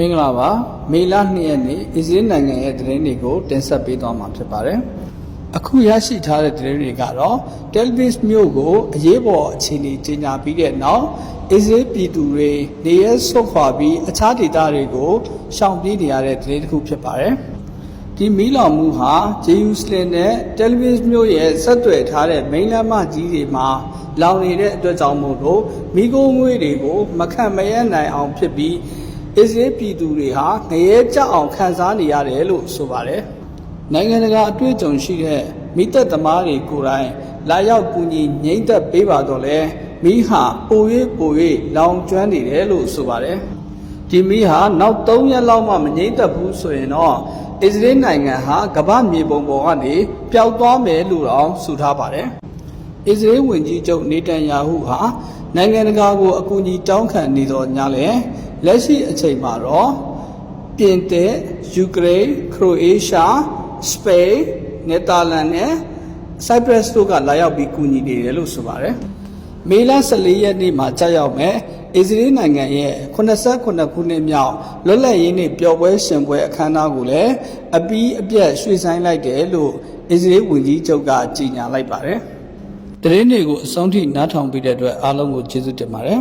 မင်္ဂလာပါမေလ2ရက်နေ့အစ္စရေးနိုင်ငံရဲ့သတင်းတွေကိုတင်ဆက်ပေးသွားမှာဖြစ်ပါတယ်အခုရရှိထားတဲ့သတင်းတွေကတော့တယ်ဗစ်မြို့ကိုအရေးပေါ်အခြေအနေကြေညာပြီးတဲ့နောက်အစ္စရေးပြည်သူတွေနေရဲဆုတ်ခွာပြီးအခြားဒေသတွေကိုရှောင်ပြေးနေရတဲ့သတင်းတစ်ခုဖြစ်ပါတယ်ဒီမီးလောင်မှုဟာဂျေရုဆလင်နဲ့တယ်ဗစ်မြို့ရဲ့ဆက်သွယ်ထားတဲ့မိန်းလမ်းမကြီးတွေမှာလောင်နေတဲ့အတွက်ကြောင့်မို့လို့မိโกငွေတွေကိုမခံမရနိုင်အောင်ဖြစ်ပြီး အစ္စရေးပြည်သူတွေဟာငရဲကြအောင်ခံစားနေရတယ်လို့ဆိုပါတယ်။နိုင်ငံတကာအတွေ့အကြုံရှိတဲ့မိသက်သမားတွေကိုယ်တိုင်လာရောက်ကူညီငိမ့်သက်ပေးပါတော့လဲမိဟာပို၍ပို၍လောင်ကျွမ်းနေတယ်လို့ဆိုပါတယ်။ဒီမိဟာနောက်3ရက်လောက်မှမငိမ့်သက်ဘူးဆိုရင်တော့အစ္စရေးနိုင်ငံဟာကမ္ဘာမြေပုံပေါ်ကနေပျောက်သွားမယ်လို့တော့ဆိုထားပါတယ်။အစ္စရေးဝန်ကြီးချုပ်နေတန်ယာဟုဟာနိုင်ငံတကာကိုအကူအညီတောင်းခံနေတော့ညလဲ လက်ရှိအချိန်မှာတော့ပြင်သစ်ယူကရိန်းခရိုအေးရှားစပိန်နယ်သာလန်နဲ့ဆိုက်ပရပ်စ်တို့ကလာရောက်ပြီးကူညီနေတယ်လို့ဆိုပါတယ်မေလ14ရက်နေ့မှာကြာရောက်မယ်အစ္စရေးနိုင်ငံရဲ့89ခုနှစ်မြောက်လွတ်လပ်ရေးနေ့ပျော်ပွဲရှင်ပွဲအခမ်းအနားကိုလည်းအပီးအပြတ်ရွှေ့ဆိုင်းလိုက်တယ်လို့အစ္စရေးဝန်ကြီးချုပ်ကကြေညာလိုက်ပါတယ်တရင်တွေကိုအဆုံးထိနားထောင်ပြီးတဲ့အတွက်အားလုံးကိုကျေးဇူးတင်ပါတယ်